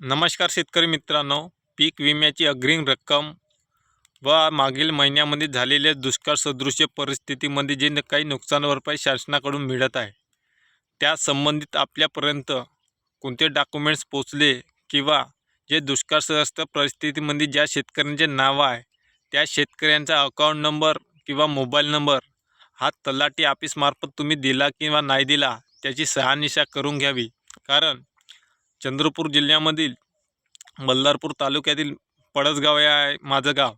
नमस्कार शेतकरी मित्रांनो पीक विम्याची अग्रिम रक्कम व मागील महिन्यामध्ये झालेल्या दुष्काळ सदृश्य परिस्थितीमध्ये जे न- काही नुकसान भरपाई शासनाकडून मिळत आहे त्या संबंधित आपल्यापर्यंत कोणते डॉक्युमेंट्स पोचले किंवा जे दुष्काळग्रस्त परिस्थितीमध्ये ज्या शेतकऱ्यांचे नाव आहे त्या शेतकऱ्यांचा अकाउंट नंबर किंवा मोबाईल नंबर हा तलाठी ऑफिसमार्फत तुम्ही दिला किंवा नाही दिला त्याची सहानिशा करून घ्यावी. कारण चंद्रपूर जिल्ह्यामधील बल्लारपूर तालुक्यातील पळसगाव हे आहे माझं गाव.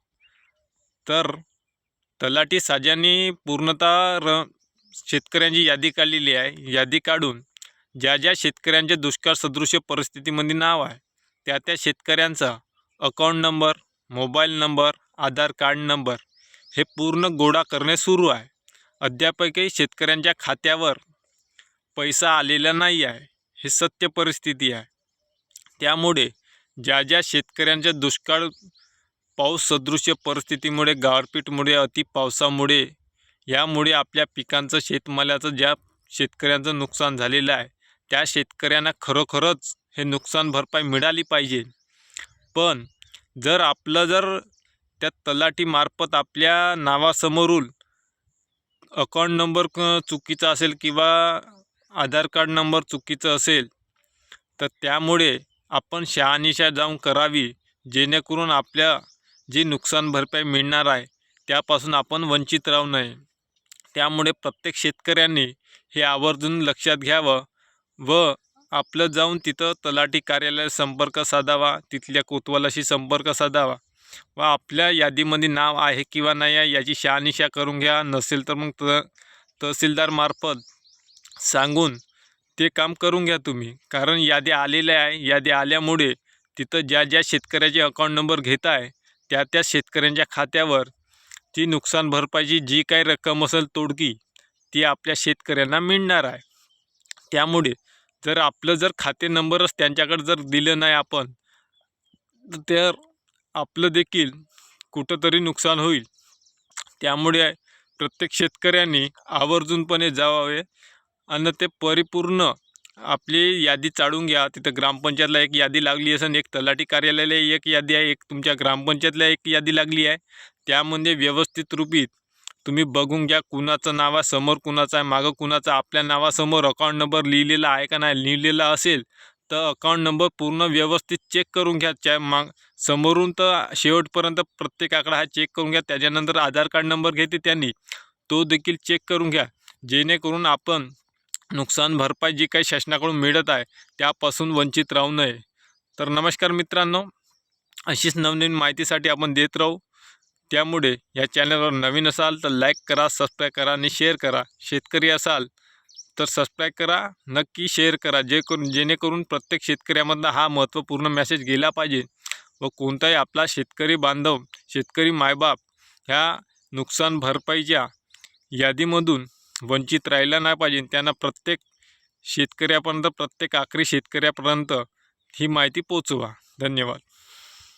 तर तलाठी साजांनी पूर्णतः र शेतकऱ्यांची यादी काढलेली आहे. यादी काढून ज्या ज्या शेतकऱ्यांचे दुष्काळ सदृश्य परिस्थितीमध्ये नाव आहे त्या त्या शेतकऱ्यांचा account number mobile number Aadhaar card number हे पूर्ण गोळा करणे सुरू आहे. अद्यापही शेतकऱ्यांच्या खात्यावर पैसा आलेला नाही आहे. ही सत्य परिस्थिती आहे. त्यामुळे ज्या ज्या शेतकऱ्यांच्या दुष्काळ पाऊस सदृश्य परिस्थितीमुळे गारपीटमुळे अति पावसामुळे यामुळे आपल्या पिकांचं शेतमालाचं ज्या शेतकऱ्यांचं नुकसान झालेलं आहे त्या शेतकऱ्यांना खरोखरच हे नुकसान भरपाई मिळाली पाहिजे. पण जर आपलं जर त्या तलाठीमार्फत आपल्या नावासमोरून अकाउंट नंबर चुकीचा असेल किंवा आधार कार्ड नंबर चुकीचं असेल तर त्यामुळे आपण शहानिशा जाऊन करावी जेणेकरून आपल्या जी नुकसान भरपाई मिळणार आहे त्यापासून आपण वंचित राहू नये. त्यामुळे प्रत्येक शेतकऱ्यांनी हे आवर्जून लक्षात घ्यावं व आपलं जाऊन तिथं तलाठी कार्यालयात संपर्क साधावा तिथल्या कोतवालाशी संपर्क साधावा. व आपल्या यादीमध्ये नाव आहे किंवा नाही आहे याची शहानिशा करून घ्या नसेल तर मग त तहसीलदारमार्फत सांगून ते काम करून घ्या तुम्ही. कारण यादी आलेल्या आहे. यादी आल्यामुळे तिथं ज्या ज्या शेतकऱ्याचे अकाउंट नंबर घेत आहे त्या त्या शेतकऱ्यांच्या खात्यावर ती नुकसान भरपाईची जी काही रक्कम असेल तोडकी ती आपल्या शेतकऱ्यांना मिळणार आहे. त्यामुळे जर आपलं जर खाते नंबरच त्यांच्याकडे जर दिलं नाही आपण तर आपलं देखील कुठंतरी नुकसान होईल. त्यामुळे प्रत्येक शेतकऱ्यांनी आवर्जूनपणे जावावे आणि ते परिपूर्ण आपली यादी चाळून घ्या. तिथं ग्रामपंचायतला एक यादी लागली असेल एक तलाठी कार्यालयाला एक यादी आहे एक तुमच्या ग्रामपंचायतला एक यादी लागली आहे. त्यामध्ये व्यवस्थित रूपीत तुम्ही बघून घ्या कुणाचं नावासमोर समोर कुणाचं आहे मागं कुणाचं आपल्या नावासमोर अकाउंट नंबर लिहिलेला आहे का नाही लिहिलेला असेल तर अकाउंट नंबर पूर्ण व्यवस्थित चेक करून घ्या. च्या माग समोरून तर शेवटपर्यंत प्रत्येकाकडे हा चेक करून घ्या. त्याच्यानंतर आधार कार्ड नंबर घेते त्यांनी. तो देखील चेक करून घ्या. जेणेकरून आपण नुकसान भरपाई जी काही शासनाकडून मिळत आहे त्यापासून वंचित राहू नये. तर नमस्कार मित्रांनो अशीच नवनवीन माहितीसाठी आपण देत राहू. त्यामुळे या चॅनलवर नवीन असाल तर लाईक करा सबस्क्राईब करा आणि शेअर करा. शेतकरी असाल तर सबस्क्राईब करा नक्की शेअर करा. जे करून जेणेकरून प्रत्येक शेतकऱ्यामधला हा महत्त्वपूर्ण मेसेज गेला पाहिजे व कोणताही आपला शेतकरी बांधव शेतकरी मायबाप ह्या नुकसान भरपाईच्या यादीमधून वंचित राहिला नाही पाहिजे. त्यांना प्रत्येक शेतकऱ्यापर्यंत प्रत्येक आखरी शेतकऱ्यापर्यंत ही माहिती पोचवा धन्यवाद.